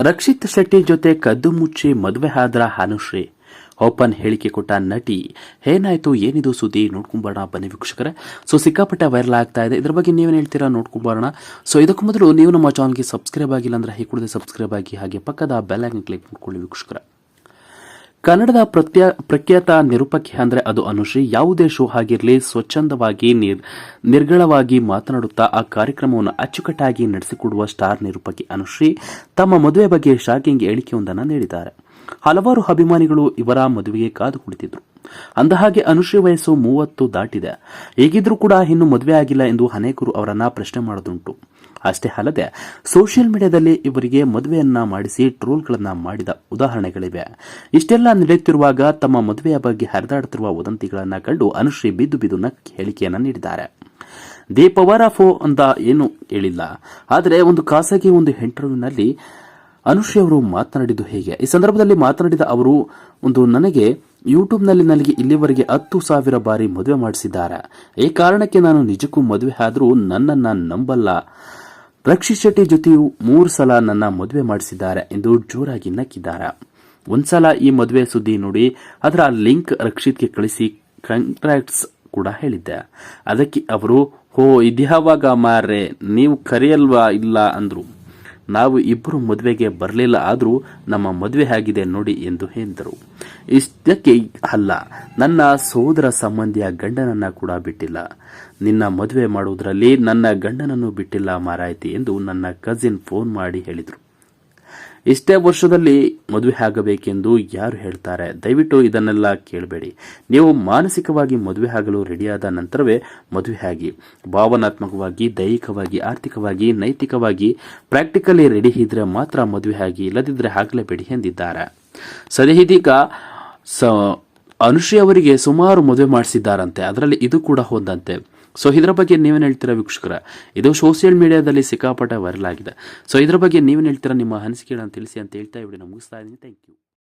ರಕ್ಷಿತ್ ಶೆಟ್ಟಿ ಜೊತೆ ಕದ್ದು ಮುಚ್ಚಿ ಮದುವೆ ಆದ್ರ ಅನುಶ್ರೀ. ಓಪನ್ ಹೇಳಿಕೆ ಕೊಟ್ಟ ನಟಿ, ಏನಾಯ್ತು, ಏನಿದು ಸುದ್ದಿ? ನೋಡ್ಕೊಂಬರೋಣ ಬನ್ನಿ ವೀಕ್ಷಕರೇ. ಸೊ, ಸಿಕ್ಕಾಪಟ್ಟೆ ವೈರಲ್ ಆಗ್ತಾ ಇದೆ. ಇದ್ರ ಬಗ್ಗೆ ನೀವೇನು ಹೇಳ್ತೀರಾ ನೋಡ್ಕೊಂಬರೋಣ. ಸೊ, ಇದಕ್ಕೂ ಮೊದಲು ನೀವು ನಮ್ಮ ಚಾನಲ್ಗೆ ಸಬ್ಸ್ಕ್ರೈಬ್ ಆಗಿಲ್ಲ ಅಂದ್ರೆ ಕೂಡಲೇ ಸಬ್ಸ್ಕ್ರೈಬ್ ಆಗಿ ಹಾಗೆ ಪಕ್ಕದ ಬೆಲ್ ಐಕನ್ ಕ್ಲಿಕ್ ಮಾಡ್ಕೊಳ್ಳಿ ವೀಕ್ಷಕರ. ಕನ್ನಡದ ಪ್ರತ್ಯ, ಪ್ರಖ್ಯಾತ ನಿರೂಪಕಿ ಅಂದ್ರೆ ಅದು ಅನುಶ್ರೀ. ಯಾವುದೇ ಶೋ ಆಗಿರಲಿ, ಸ್ವಚ್ಛಂದವಾಗಿ ನಿರ್, ನಿರ್ಗಳವಾಗಿ ಮಾತನಾಡುತ್ತಾ ಆ ಕಾರ್ಯಕ್ರಮವನ್ನು ಅಚ್ಚುಕಟ್ಟಾಗಿ ನಡೆಸಿಕೊಡುವ ಸ್ಟಾರ್ ನಿರೂಪಕಿ ಅನುಶ್ರೀ ತಮ್ಮ ಮದುವೆ ಬಗ್ಗೆ ಶಾಕಿಂಗ್ ಹೇಳಿಕೆಯೊಂದನ್ನು ನೀಡಿದ್ದಾರೆ. ಹಲವಾರು ಅಭಿಮಾನಿಗಳು ಇವರ ಮದುವೆಗೆ ಕಾದು ಕುಳಿತಿದ್ರು. ಅಂದಹಾಗೆ ಅನುಶ್ರೀ ವಯಸ್ಸು ಮೂವತ್ತು ದಾಟಿದೆ. ಹೇಗಿದ್ರೂ ಕೂಡ ಇನ್ನು ಮದುವೆ ಆಗಿಲ್ಲ ಎಂದು ಅನೇಕರು ಅವರನ್ನ ಪ್ರಶ್ನೆ ಮಾಡೋದುಂಟು ಅಷ್ಟೇ ಅಲ್ಲದೆ, ಸೋಷಿಯಲ್ ಮೀಡಿಯಾದಲ್ಲಿ ಇವರಿಗೆ ಮದುವೆಯನ್ನ ಮಾಡಿಸಿ ಟ್ರೋಲ್ಗಳನ್ನ ಮಾಡಿದ ಉದಾಹರಣೆಗಳಿವೆ. ಇಷ್ಟೆಲ್ಲ ನಡೆಯುತ್ತಿರುವಾಗ ತಮ್ಮ ಮದುವೆಯ ಬಗ್ಗೆ ಹರಿದಾಡುತ್ತಿರುವ ವದಂತಿಗಳನ್ನ ಕಂಡು ಅನುಶ್ರೀ ಬಿದ್ದು ಬಿದ್ದು ನಕ್ಕಿ ಹೇಳಿಕೆಯನ್ನ ನೀಡಿದ್ದಾರೆ. ದಿ ಪವರ್ ಆಫ್ ಅಂತ ಏನು ಹೇಳಿಲ್ಲ ಆದರೆ ಒಂದು ಖಾಸಗಿ ಒಂದು ಇಂಟರ್ವ್ಯೂನಲ್ಲಿ ಅನುಶ್ರೀ ಅವರು ಮಾತನಾಡಿದ್ದು ಹೇಗೆ? ಈ ಸಂದರ್ಭದಲ್ಲಿ ಮಾತನಾಡಿದ ಅವರು, ಒಂದು ನನಗೆ ಯೂಟ್ಯೂಬ್ನಲ್ಲಿ ನನಗೆ ಇಲ್ಲಿವರೆಗೆ ಹತ್ತು ಸಾವಿರ ಬಾರಿ ಮದುವೆ ಮಾಡಿಸಿದ್ದಾರೆ. ಈ ಕಾರಣಕ್ಕೆ ನಾನು ನಿಜಕ್ಕೂ ಮದುವೆ ಆದರೂ ನನ್ನನ್ನು ನಂಬಲ್ಲ. ರಕ್ಷಿತ್ ಶೆಟ್ಟಿ ಜೊತೆಯೂ ಮೂರು ಸಲ ನನ್ನ ಮದುವೆ ಮಾಡಿಸಿದ್ದಾರೆ ಎಂದು ಜೋರಾಗಿ ನಕ್ಕಿದ್ದಾರೆ. ಒಂದ್ಸಲ ಈ ಮದುವೆ ಸುದ್ದಿ ನೋಡಿ, ಅದರ ಲಿಂಕ್ ರಕ್ಷಿತ್ಗೆ ಕಳಿಸಿ ಕಾಂಟ್ರಾಕ್ಟ್ಸ್ ಕೂಡ ಹೇಳಿದ್ದೆ. ಅದಕ್ಕೆ ಅವರು, ಹೋ, ಇದ್ಯಾವಾಗ ಮಾರ್ರೆ? ನೀವು ಕರೆಯಲ್ವಾ ಇಲ್ಲ? ಅಂದ್ರು. ನಾವು ಇಬ್ಬರು ಮದುವೆಗೆ ಬರಲಿಲ್ಲ ಆದರೂ ನಮ್ಮ ಮದುವೆ ಆಗಿದೆ ನೋಡಿ ಎಂದು ಹೇಳಿದರು ಇಷ್ಟಕ್ಕೆ ಅಲ್ಲ, ನನ್ನ ಸೋದರ ಸಂಬಂಧಿಯ ಗಂಡನನ್ನು ಕೂಡ ಬಿಟ್ಟಿಲ್ಲ. ನಿನ್ನ ಮದುವೆ ಮಾಡುವುದರಲ್ಲಿ ನನ್ನ ಗಂಡನನ್ನು ಬಿಟ್ಟಿಲ್ಲ ಮಾರಾಯಿತಿ ಎಂದು ನನ್ನ ಕಸಿನ್ ಫೋನ್ ಮಾಡಿ ಹೇಳಿದರು. ಇಷ್ಟೇ ವರ್ಷದಲ್ಲಿ ಮದುವೆ ಆಗಬೇಕೆಂದು ಯಾರು ಹೇಳ್ತಾರೆ? ದಯವಿಟ್ಟು ಇದನ್ನೆಲ್ಲ ಕೇಳಬೇಡಿ. ನೀವು ಮಾನಸಿಕವಾಗಿ ಮದುವೆ ಆಗಲು ರೆಡಿಯಾದ ನಂತರವೇ ಮದುವೆ ಆಗಿ, ಭಾವನಾತ್ಮಕವಾಗಿ, ದೈಹಿಕವಾಗಿ, ಆರ್ಥಿಕವಾಗಿ, ನೈತಿಕವಾಗಿ ಪ್ರಾಕ್ಟಿಕಲಿ ರೆಡಿ ಇದ್ರೆ ಮಾತ್ರ ಮದುವೆ ಆಗಿ ಇಲ್ಲದಿದ್ದರೆ ಆಗಲೇಬೇಡಿ ಎಂದಿದ್ದಾರೆ. ಸರಿ ಇದೀಗ ಸ, ಅನುಶ್ರೀ ಅವರಿಗೆ ಸುಮಾರು ಮದುವೆ ಮಾಡಿಸಿದ್ದಾರಂತೆ. ಅದರಲ್ಲಿ ಇದು ಕೂಡ ಹೊಂದಂತೆ ಸೊ ಇದರ ಬಗ್ಗೆ ನೀವೇನು ಹೇಳ್ತೀರಾ ವೀಕ್ಷಕರ? ಇದು ಸೋಷಿಯಲ್ ಮೀಡಿಯಾದಲ್ಲಿ ಸಿಕ್ಕಾಪಟ್ಟೆ ವೈರಲ್ ಆಗಿದೆ. ಸೊ ಇದರ ಬಗ್ಗೆ ನೀವೇನು ಹೇಳ್ತೀರಾ? ನಿಮ್ಮ ಅನಿಸಿಕೆಗಳನ್ನು ತಿಳಿಸಿ ಅಂತ ಹೇಳ್ತಾ ಇವಿಡಿ ನಾನು ಮುಗಿಸ್ತಾ ಇದ್ದೀನಿ. Thank you